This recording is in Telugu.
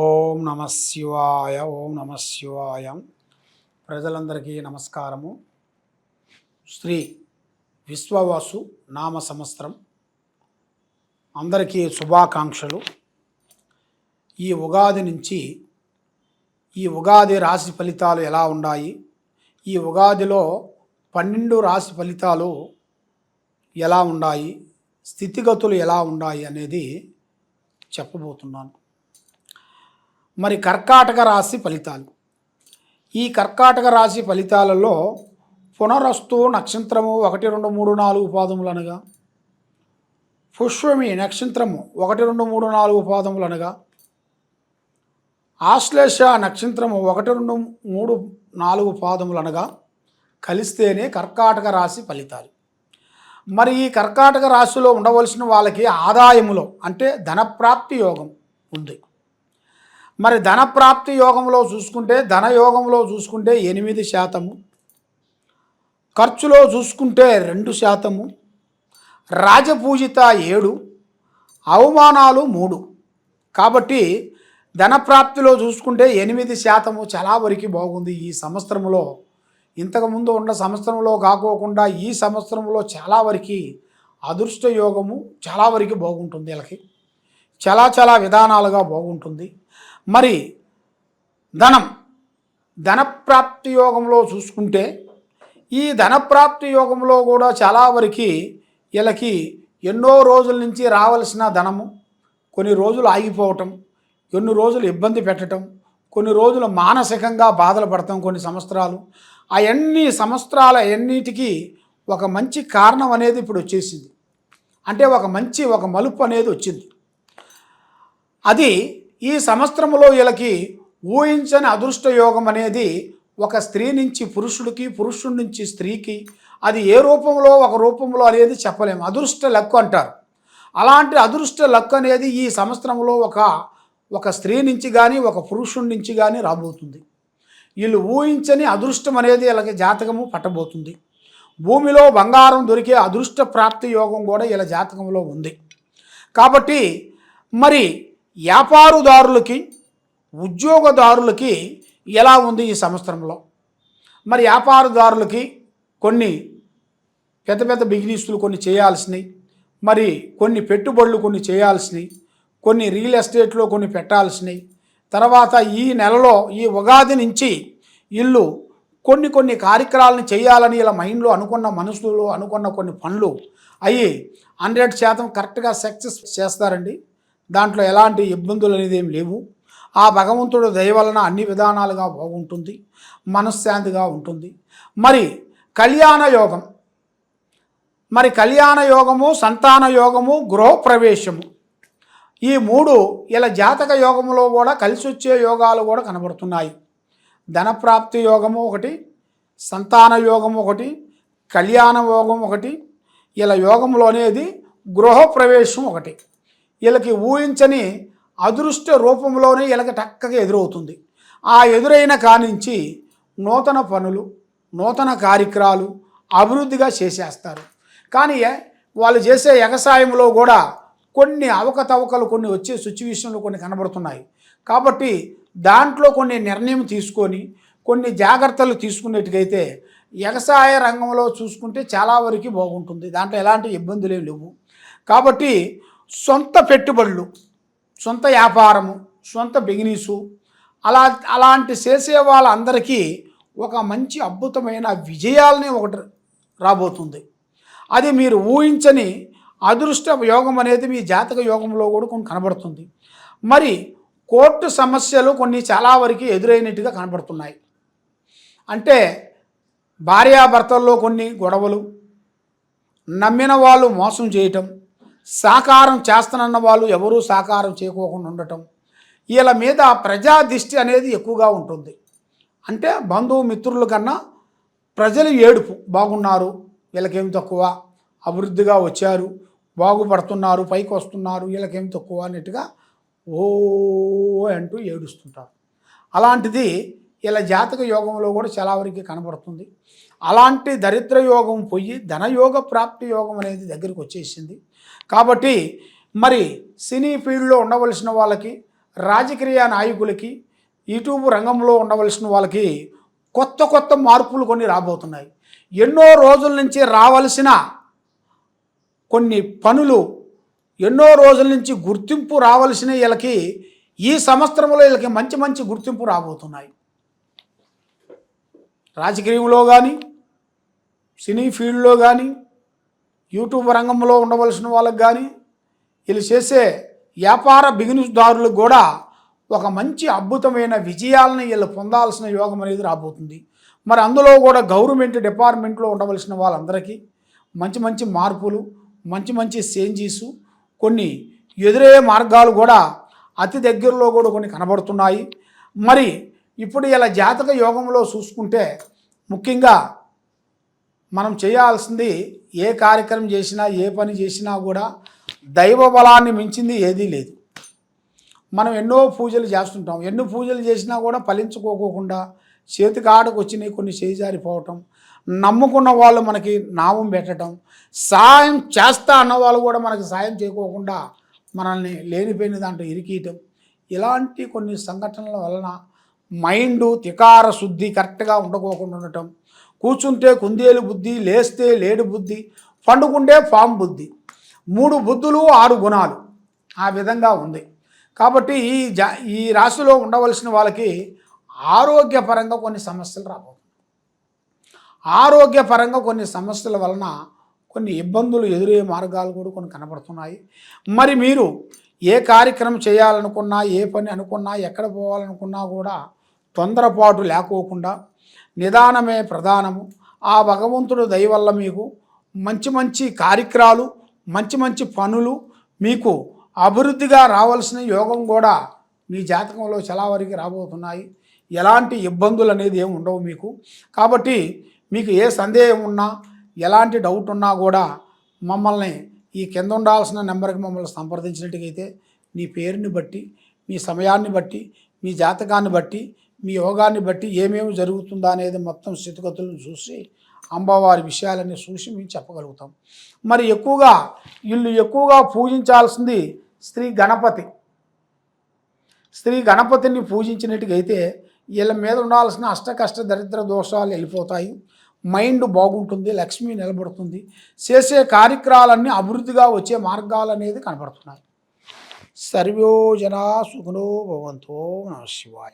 ఓం నమ శివాయ ఓం నమ శివాయ. ప్రజలందరికీ నమస్కారము. శ్రీ విశ్వవాసు నామ సంవత్సరం. అందరికీ శుభాకాంక్షలు. ఈ ఉగాది నుంచి ఈ ఉగాది రాశి ఫలితాలు ఎలా ఉన్నాయి? ఈ ఉగాదిలో పన్నెండు రాశి ఫలితాలు ఎలా ఉన్నాయి? స్థితిగతులు ఎలా ఉన్నాయి అనేది చెప్పబోతున్నాను. మరి కర్కాటక రాశి ఫలితాలు. ఈ కర్కాటక రాశి ఫలితాలలో పునరస్తు నక్షత్రము ఒకటి రెండు మూడు నాలుగు పాదములు అనగా పుష్పమి నక్షత్రము ఒకటి రెండు మూడు నాలుగు పాదములు అనగా ఆశ్లేష నక్షత్రము ఒకటి రెండు మూడు నాలుగు పాదములు అనగా కలిస్తేనే కర్కాటక రాశి ఫలితాలు. మరి ఈ కర్కాటక రాశిలో ఉండవలసిన వాళ్ళకి ఆదాయములో అంటే ధనప్రాప్తి యోగం ఉంది. మరి ధనప్రాప్తి యోగంలో చూసుకుంటే ధనయోగంలో చూసుకుంటే ఎనిమిది శాతము. ఖర్చులో చూసుకుంటే రెండు శాతము. రాజపూజిత ఏడు అవమానాలు మూడు. కాబట్టి ధనప్రాప్తిలో చూసుకుంటే ఎనిమిది శాతము చాలా వరకు బాగుంది ఈ సంవత్సరంలో. ఇంతకుముందు ఉన్న సంవత్సరంలో కాకోకుండా ఈ సంవత్సరంలో చాలా వరకు అదృష్ట యోగము చాలా వరకు బాగుంటుంది వీళ్ళకి. చాలా చాలా విధానాలుగా బాగుంటుంది. మరి ధనం ధనప్రాప్తి యోగంలో చూసుకుంటే ఈ ధనప్రాప్తి యోగంలో కూడా చాలా వరకు వీళ్ళకి ఎన్నో రోజుల నుంచి రావలసిన ధనము కొన్ని రోజులు ఆగిపోవటం కొన్ని రోజులు ఇబ్బంది పెట్టడం కొన్ని రోజులు మానసికంగా బాధలు పడతాం కొన్ని సంవత్సరాలు. అవన్నీ సంవత్సరాల ఎన్నిటికీ ఒక మంచి కారణం అనేది ఇప్పుడు వచ్చేసింది. అంటే ఒక మంచి ఒక మలుపు అనేది వచ్చింది. అది ఈ సంవత్సరంలో వీళ్ళకి ఊహించని అదృష్ట యోగం అనేది ఒక స్త్రీ నుంచి పురుషుడికి పురుషుడి నుంచి స్త్రీకి అది ఏ రూపంలో ఒక రూపంలో అనేది చెప్పలేము అదృష్ట లక్కు అంటారు. అలాంటి అదృష్ట లక్కు అనేది ఈ సంవత్సరంలో ఒక ఒక స్త్రీ నుంచి కానీ ఒక పురుషుడి నుంచి కానీ రాబోతుంది. వీళ్ళు ఊహించని అదృష్టం అనేది వీళ్ళకి జాతకము పట్టబోతుంది. భూమిలో బంగారం దొరికే అదృష్ట ప్రాప్తి యోగం కూడా వీళ్ళ జాతకంలో ఉంది. కాబట్టి మరి వ్యాపారదారులకి ఉద్యోగదారులకి ఎలా ఉంది ఈ సంవత్సరంలో? మరి వ్యాపారదారులకి కొన్ని పెద్ద పెద్ద బిజినెస్లు కొన్ని చేయాల్సినవి మరి కొన్ని పెట్టుబడులు కొన్ని చేయాల్సినవి కొన్ని రియల్ ఎస్టేట్లో కొన్ని పెట్టాల్సినవి తర్వాత ఈ నెలలో ఈ ఉగాది నుంచి ఇల్లు కొన్ని కొన్ని కార్యక్రమాలను చేయాలని ఇలా మైండ్లో అనుకున్న మనసులో అనుకున్న కొన్ని పనులు అయ్యి హండ్రెడ్ శాతం కరెక్ట్గా సక్సెస్ చేస్తారండి. దాంట్లో ఎలాంటి ఇబ్బందులు అనేది ఏం లేవు. ఆ భగవంతుడు దయ వలన అన్ని విధానాలుగా బాగుంటుంది. మనశ్శాంతిగా ఉంటుంది. మరి కళ్యాణ యోగం. మరి కళ్యాణ యోగము సంతాన యోగము గృహప్రవేశము. ఈ మూడు ఇలా జాతక యోగములో కూడా కలిసి వచ్చే యోగాలు కూడా కనబడుతున్నాయి. ధనప్రాప్తి యోగము ఒకటి సంతాన యోగం ఒకటి కళ్యాణ యోగం ఒకటి ఇలా యోగంలో అనేది గృహప్రవేశం ఒకటి. వీళ్ళకి ఊహించని అదృష్ట రూపంలోనే వీళ్ళకి టక్కగా ఎదురవుతుంది. ఆ ఎదురైన కానించి నూతన పనులు నూతన కార్యక్రమాలు అభివృద్ధిగా చేసేస్తారు. కానీ వాళ్ళు చేసే ఎగసాయంలో కూడా కొన్ని అవకతవకలు కొన్ని వచ్చే సిచ్యువేషన్లు కొన్ని కనబడుతున్నాయి. కాబట్టి దాంట్లో కొన్ని నిర్ణయం తీసుకొని కొన్ని జాగ్రత్తలు తీసుకునేట్టుకైతే వ్యవసాయ రంగంలో చూసుకుంటే చాలా వరకు బాగుంటుంది. దాంట్లో ఎలాంటి ఇబ్బందులు లేవు. కాబట్టి సొంత పెట్టుబడులు సొంత వ్యాపారము సొంత బిగినీసు అలా అలాంటి చేసే వాళ్ళందరికీ ఒక మంచి అద్భుతమైన విజయాలని ఒకటి రాబోతుంది. అది మీరు ఊహించని అదృష్ట యోగం అనేది మీ జాతక యోగంలో కూడా కొన్ని కనబడుతుంది. మరి కోర్టు సమస్యలు కొన్ని చాలా వరకు ఎదురైనట్టుగా కనబడుతున్నాయి. అంటే భార్యాభర్తల్లో కొన్ని గొడవలు నమ్మిన వాళ్ళు మోసం చేయటం సాకారం చేస్తానన్న వాళ్ళు ఎవరూ సాకారం చేయకోకుండా ఉండటం. వీళ్ళ మీద ప్రజా దిష్టి అనేది ఎక్కువగా ఉంటుంది. అంటే బంధువు మిత్రుల కన్నా ప్రజలు ఏడుపు. బాగున్నారు వీళ్ళకేం తక్కువ? అభివృద్ధిగా వచ్చారు బాగుపడుతున్నారు పైకి వస్తున్నారు వీళ్ళకేం తక్కువ? అన్నట్టుగా ఓ అంటూ ఏడుస్తుంటారు. అలాంటిది ఇలా జాతక యోగంలో కూడా చాలా వరకు కనబడుతుంది. అలాంటి దరిద్ర యోగం పోయి ధనయోగ ప్రాప్తి యోగం అనేది దగ్గరికి వచ్చేసింది. కాబట్టి మరి సినీ ఫీల్డ్లో ఉండవలసిన వాళ్ళకి రాజకీయ నాయకులకి యూట్యూబ్ రంగంలో ఉండవలసిన వాళ్ళకి కొత్త కొత్త మార్పులు కొన్ని రాబోతున్నాయి. ఎన్నో రోజుల నుంచి రావలసిన కొన్ని పనులు ఎన్నో రోజుల నుంచి గుర్తింపు రావలసిన వీళ్ళకి ఈ సంవత్సరంలో వీళ్ళకి మంచి మంచి గుర్తింపు రాబోతున్నాయి. రాజకీయంలో కానీ సినీ ఫీల్డ్లో కానీ యూట్యూబ్ రంగంలో ఉండవలసిన వాళ్ళకి కానీ వీళ్ళు చేసే వ్యాపార బిజినెస్దారులకు కూడా ఒక మంచి అద్భుతమైన విజయాలను వీళ్ళు పొందాల్సిన యోగం అనేది రాబోతుంది. మరి అందులో కూడా గవర్నమెంట్ డిపార్ట్మెంట్లో ఉండవలసిన వాళ్ళందరికీ మంచి మంచి మార్పులు మంచి మంచి చేంజీస్ కొన్ని ఎదురయ్యే మార్గాలు కూడా అతి దగ్గరలో కూడా కొన్ని కనబడుతున్నాయి. మరి ఇప్పుడు ఇలా జాతక యోగంలో చూసుకుంటే ముఖ్యంగా మనం చేయాల్సింది ఏ కార్యక్రమం చేసినా ఏ పని చేసినా కూడా దైవ బలాన్ని మించింది ఏదీ లేదు. మనం ఎన్నో పూజలు చేస్తుంటాం. ఎన్ని పూజలు చేసినా కూడా ఫలించుకోకోకుండా చేతికి ఆడకు వచ్చినాయి కొన్ని చేజారిపోవటం నమ్ముకున్న వాళ్ళు మనకి నామం పెట్టడం సాయం చేస్తా అన్న వాళ్ళు కూడా మనకి సాయం చేయకోకుండా మనల్ని లేనిపోయిన దాంట్లో ఇరికీయటం ఇలాంటి కొన్ని సంఘటనల వలన మైండ్ తికార శుద్ధి కరెక్ట్గా ఉండకోకుండా ఉండటం. కూర్చుంటే కుందేలు బుద్ధి లేస్తే లేడు బుద్ధి పండుకుంటే పాము బుద్ధి. మూడు బుద్ధులు ఆరు గుణాలు ఆ విధంగా ఉంది. కాబట్టి ఈ జా ఈ రాశిలో ఉండవలసిన వాళ్ళకి ఆరోగ్యపరంగా కొన్ని సమస్యలు రాబోతుంది ఆరోగ్యపరంగా కొన్ని సమస్యల వలన కొన్ని ఇబ్బందులు ఎదురయ్యే మార్గాలు కూడా కొన్ని కనపడుతున్నాయి మరి మీరు ఏ కార్యక్రమం చేయాలనుకున్నా ఏ పని అనుకున్నా ఎక్కడ పోవాలనుకున్నా కూడా తొందరపాటు లేకోకుండా నిదానమే ప్రధానము. ఆ భగవంతుడు దయవల్ల మీకు మంచి మంచి కార్యక్రమాలు మంచి మంచి పనులు మీకు అభివృద్ధిగా రావాల్సిన యోగం కూడా మీ జాతకంలో చాలా వరకు రాబోతున్నాయి. ఎలాంటి ఇబ్బందులు అనేది ఏమి ఉండవు మీకు. కాబట్టి మీకు ఏ సందేహం ఉన్నా ఎలాంటి డౌట్ ఉన్నా కూడా మమ్మల్ని ఈ కింద ఉండాల్సిన నెంబర్కి మమ్మల్ని సంప్రదించినట్టుగైతే మీ పేరుని బట్టి మీ సమయాన్ని బట్టి మీ జాతకాన్ని బట్టి మీ యోగాన్ని బట్టి ఏమేమి జరుగుతుందా అనేది మొత్తం స్థితిగతులను చూసి అమ్మవారి విషయాలన్నీ చూసి మేము చెప్పగలుగుతాం. మరి ఎక్కువగా వీళ్ళు ఎక్కువగా పూజించాల్సింది శ్రీ గణపతి. శ్రీ గణపతిని పూజించినట్టుగైతే వీళ్ళ మీద ఉండాల్సిన అష్టకష్ట దరిద్ర దోషాలు వెళ్ళిపోతాయి. మైండ్ బాగుంటుంది లక్ష్మి నిలబడుతుంది. చేసే కార్యక్రమాలన్నీ అభివృద్ధిగా వచ్చే మార్గాలు అనేది కనపడుతున్నాయి సర్వోజన సుఖనో భవంతో నమ శివాయ.